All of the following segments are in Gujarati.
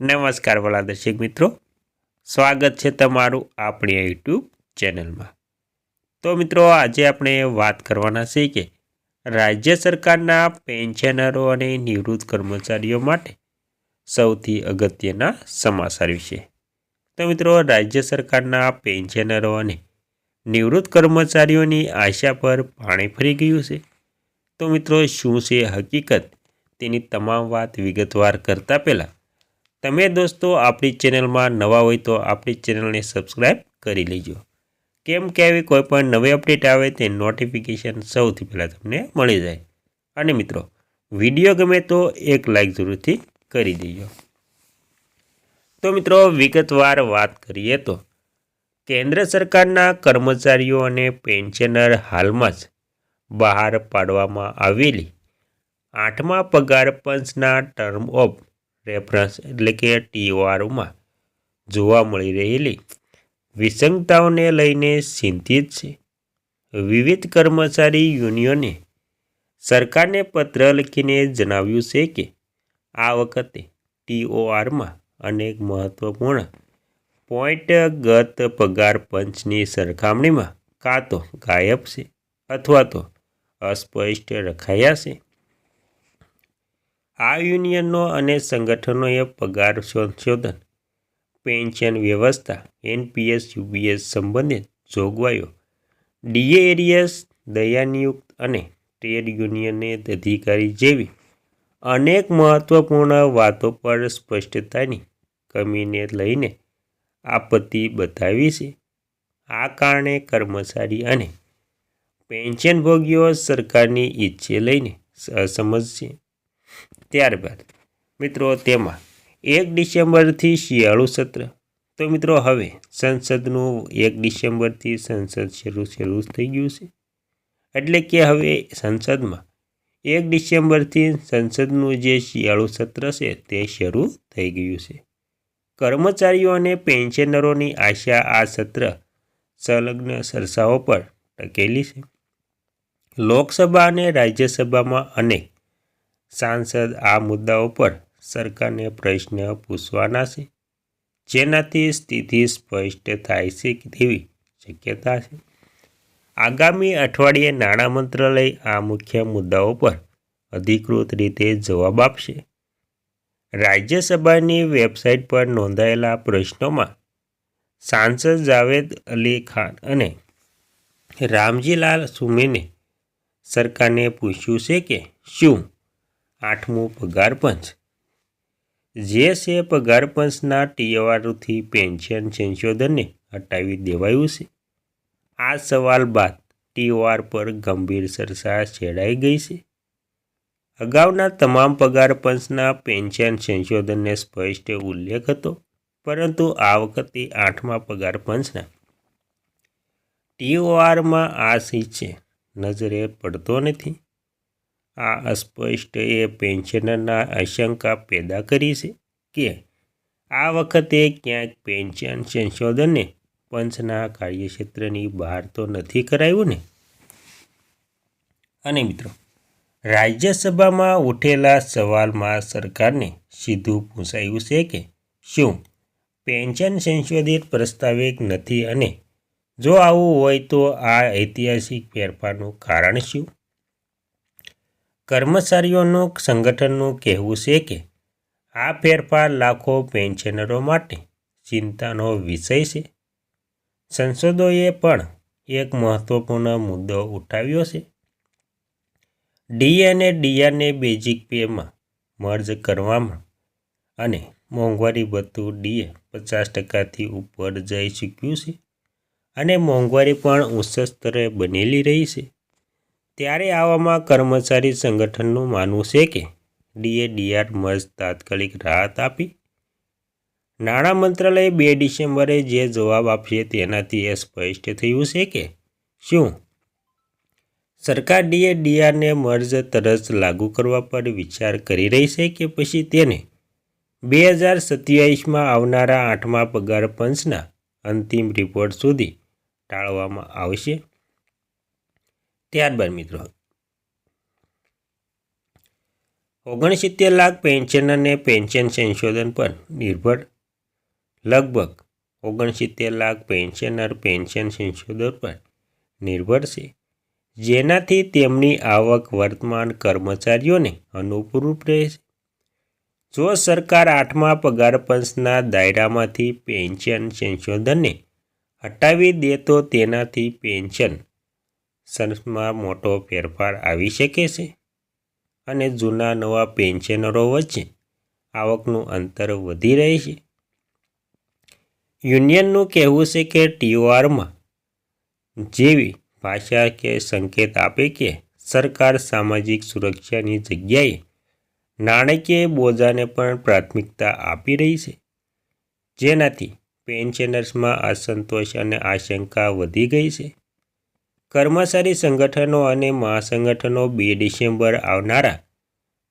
નમસ્કાર વાલા દર્શક મિત્રો. સ્વાગત છે તમારું આપણી યુટ્યુબ ચેનલમાં. તો મિત્રો, આજે આપણે વાત કરવાના છે કે રાજ્ય સરકારના પેન્શનરો અને નિવૃત્ત કર્મચારીઓ માટે સૌથી અગત્યના સમાચાર વિશે. તો મિત્રો, રાજ્ય સરકારના પેન્શનરો અને નિવૃત્ત કર્મચારીઓની આશા પર પાણી ફરી ગયું છે. તો મિત્રો, શું છે હકીકત? તેની તમામ વાત વિગતવાર કરતાં પહેલાં તમે દોસ્તો આપણી ચેનલમાં નવા હોય તો આપણી ચેનલને સબસ્ક્રાઈબ કરી લેજો. કેમ કે આવી કોઈપણ નવી અપડેટ આવે તે નોટિફિકેશન સૌથી પહેલાં તમને મળી જાય. અને મિત્રો, વીડિયો ગમે તો એક લાઇક જરૂરથી કરી દેજો. તો મિત્રો, વિગતવાર વાત કરીએ તો, કેન્દ્ર સરકારના કર્મચારીઓ અને પેન્શનર હાલમાં જ બહાર પાડવામાં આવેલી આઠમા પગાર પંચના ટર્મ ઓફ રેફરન્સ એટલે કે ટીઓઆરમાં જોવા મળી રહેલી વિસંગતાઓને લઈને ચિંતિત છે. વિવિધ કર્મચારી યુનિયને સરકારને પત્ર લખીને જણાવ્યું છે કે આ વખતે ટીઓઆરમાં અનેક મહત્વપૂર્ણ પોઈન્ટ ગત પગાર પંચની સરખામણીમાં કાં તો ગાયબ છે અથવા તો અસ્પષ્ટ રખાયા છે. આ યુનિયનો અને સંગઠનોએ પગાર સંશોધન પેન્શન વ્યવસ્થા, એનપીએસ, યુપીએસ સંબંધિત જોગવાઈઓ ડીએ એરિયસ દયાનિયુક્ત અને ટ્રેડ યુનિયને અધિકારી જેવી અનેક મહત્વપૂર્ણ વાતો પર સ્પષ્ટતાની કમીને લઈને આપત્તિ બતાવી છે. આ કારણે કર્મચારી અને પેન્શનભોગીઓ સરકારની ઈચ્છે લઈને અસમજ છે. ત્યારબાદ, મિત્રો, તેમાં એક ડિસેમ્બરથી શિયાળુ સત્ર. તો મિત્રો, હવે સંસદનું એક ડિસેમ્બરથી સંસદ શરૂ શરૂ થઈ ગયું છે. એટલે કે હવે સંસદમાં એક ડિસેમ્બરથી સંસદનું જે શિયાળુ સત્ર છે, તે શરૂ થઈ ગયું છે. કર્મચારીઓ અને પેન્શનરોની આશા આ સત્ર સંલગ્ન સરસાઓ પર ટકેલી છે. લોકસભા અને રાજ્યસભામાં અનેક સાંસદ આ મુદ્દાઓ પર સરકારને પ્રશ્ન પૂછવાના છે. જેનાથી સ્થિતિ સ્પષ્ટ થાય છે તેવી શક્યતા છે. આગામી અઠવાડિયે નાણાં મંત્રાલય આ મુખ્ય મુદ્દાઓ પર અધિકૃત રીતે જવાબ આપશે. રાજ્યસભાની વેબસાઇટ પર નોંધાયેલા પ્રશ્નોમાં સાંસદ જાવેદ અલી ખાન અને રામજીલાલ સુમીને સરકારને પૂછ્યું છે કે શું આઠમું પગાર પંચ. જે છે પગાર પંચના ટીઓઆરથી પેન્શન સંશોધનને હટાવી દેવાયું છે. આ સવાલ બાદ ટીઓઆર પર ગંભીર ચર્ચા છેડાઈ ગઈ છે. અગાઉના તમામ પગાર પંચના પેન્શન સંશોધનને સ્પષ્ટ ઉલ્લેખ હતો, પરંતુ આ વખતે આઠમા પગાર પંચના. ટીઓઆરમાં આ છે નજરે પડતો નથી. આ અસ્પષ્ટ એ પેન્શનરના આશંકા પેદા કરી છે કે આ વખતે ક્યાંક પેન્શન સંશોધનને પંચના કાર્યક્ષેત્રની બહાર તો નથી કરાયું ને? અને મિત્રો, રાજ્યસભામાં ઉઠેલા સવાલમાં સરકારને સીધું પૂછાયું છે કે શું પેન્શન સંશોધિત પ્રસ્તાવિક નથી અને જો આવું હોય તો આ ઐતિહાસિક ફેરફારનું કારણ શું? કર્મચારીઓનું સંગઠનનું કહેવું છે કે આ ફેરફાર લાખો પેન્શનરો માટે ચિંતાનો વિષય છે. સંસદોએ પણ એક મહત્વપૂર્ણ મુદ્દો ઉઠાવ્યો છે. ડી અને ડીઆરને બેઝિક પેમાં મર્જ કરવામાં અને મોંઘવારી ભથ્થું ડીએ પચાસ ટકાથી ઉપર જઈ ચૂક્યું છે. અને મોંઘવારી પણ ઉચ્ચ સ્તરે બનેલી રહી છે. ત્યારે આવામાં કર્મચારી સંગઠનનું માનવું છે કે ડીએ ડીઆર મર્જ તાત્કાલિક રાહત આપી. નાણાં મંત્રાલય બે ડિસેમ્બરે જે જવાબ આપશે તેનાથી એ સ્પષ્ટ થયું છે કે શું સરકાર ડીએ ડીઆરને મર્જ તરત લાગુ કરવા પર વિચાર કરી રહી છે કે પછી તેને બે હજાર સત્યાવીસમાં આવનારા આઠમા પગાર પંચના અંતિમ રિપોર્ટ સુધી ટાળવામાં આવશે? ત્યારબાદ મિત્રો, ઓગણસિત્તેર લાખ પેન્શનરને પેન્શન સંશોધન પર નિર્ભર લગભગ ઓગણસિત્તેર લાખ પેન્શનર પેન્શન સંશોધન પર નિર્ભર છે. જેનાથી તેમની આવક, વર્તમાન કર્મચારીઓને અનુકૂળ રહેશે. જો સરકાર આઠમા પગાર પંચના દાયરામાંથી પેન્શન સંશોધનને હટાવી દે તો તેનાથી પેન્શન સંચમાં મોટો ફેરફાર આવી શકે છે અને જૂના નવા પેન્શનરો વચ્ચે આવકનું અંતર વધી રહે છે. યુનિયનનું કહેવું છે કે ટીઓઆરમાં જેવી ભાષા કે સંકેત આપે કે સરકાર સામાજિક સુરક્ષાની જગ્યાએ નાણાકીય બોજાને પણ પ્રાથમિકતા આપી રહી છે. જેનાથી પેન્શનર્સમાં અસંતોષ અને આશંકા વધી ગઈ છે. કર્મચારી સંગઠનો અને મહાસંગઠનો બે ડિસેમ્બર આવનારા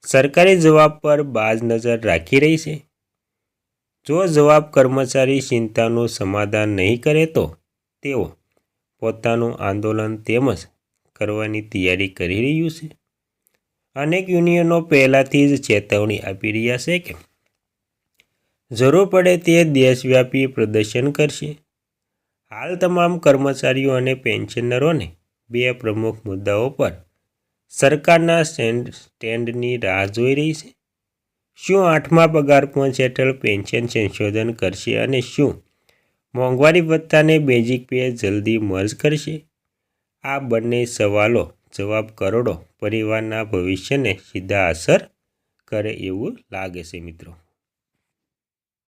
સરકારી જવાબ પર બાજ નજર રાખી રહી છે. જો જવાબ કર્મચારી ચિંતાનું સમાધાન નહીં કરે તો તેઓ પોતાનું આંદોલન તેમજ કરવાની તૈયારી કરી રહ્યું છે. અનેક યુનિયનો પહેલાંથી જ ચેતવણી આપી રહ્યા છે કે જરૂર પડે તે દેશવ્યાપી પ્રદર્શન કરશે. હાલ તમામ કર્મચારીઓ અને પેન્શનરોને બે પ્રમુખ મુદ્દાઓ પર સરકારના સ્ટેન્ડ સ્ટેન્ડની રાહ જોઈ રહી છે. શું આઠમા પગાર પંચ હેઠળ પેન્શન સંશોધન કરશે અને શું મોંઘવારી ભથ્થાને બેઝિક પે જલ્દી મર્જ કરશે? આ બંને સવાલો જવાબ કરોડો પરિવારના ભવિષ્યને સીધા અસર કરે એવું લાગે છે મિત્રો.